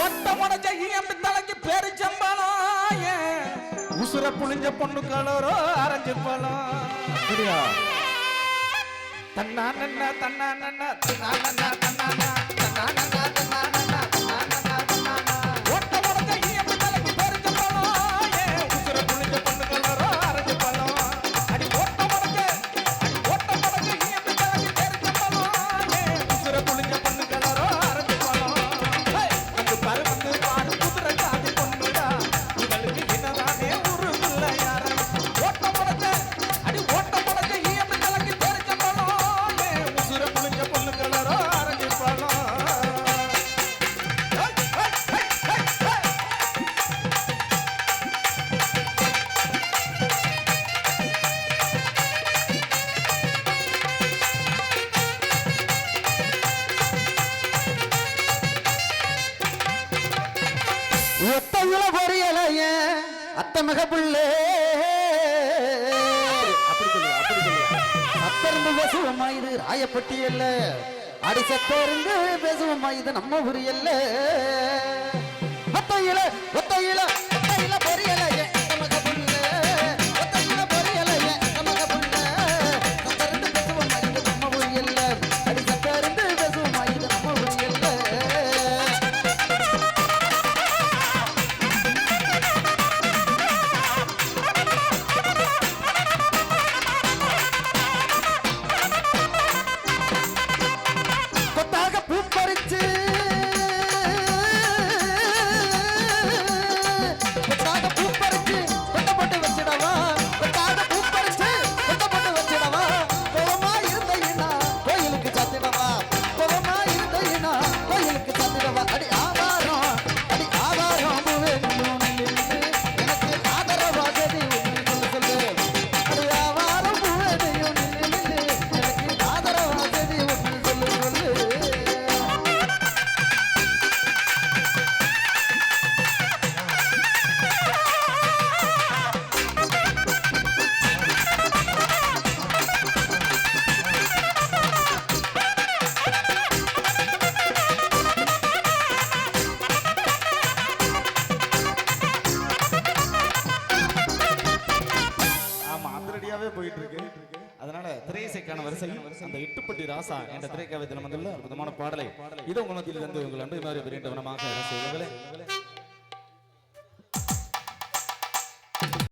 ஒட்ட முடச்ச ஈயம்பி தலைக்கு பெருச்சம்பளம் உசுர புளிஞ்ச பொண்ணு கலரோ அரைஞ்சு பழம் சரியா தன்னா நன்னா தன்னா நன்னா தன்னா நன்னா தன்னா நன்னா எத்தையில எத்தங்கள பொரியலைய அத்தமிக புள்ளே. அப்பருந்து பேசுவோமா இது ராயப்பட்டி இல்ல அடிசத்தருந்து பேசுவோமா இது நம்ம உரியல்ல ஒத்தையில ஒத்தையில போயிட்டு இருக்கு அதனால திரையிசைக்கான வரிசை அந்த இட்டுப்பட்டி ராசா என்ற திரைக்காவியத்தில் வந்துள்ள அற்புதமான பாடலை இது உங்கள் மத்தியில் இருந்து உங்கள் அன்பு மாதிரி விரைந்தவனமாக செய்வங்களே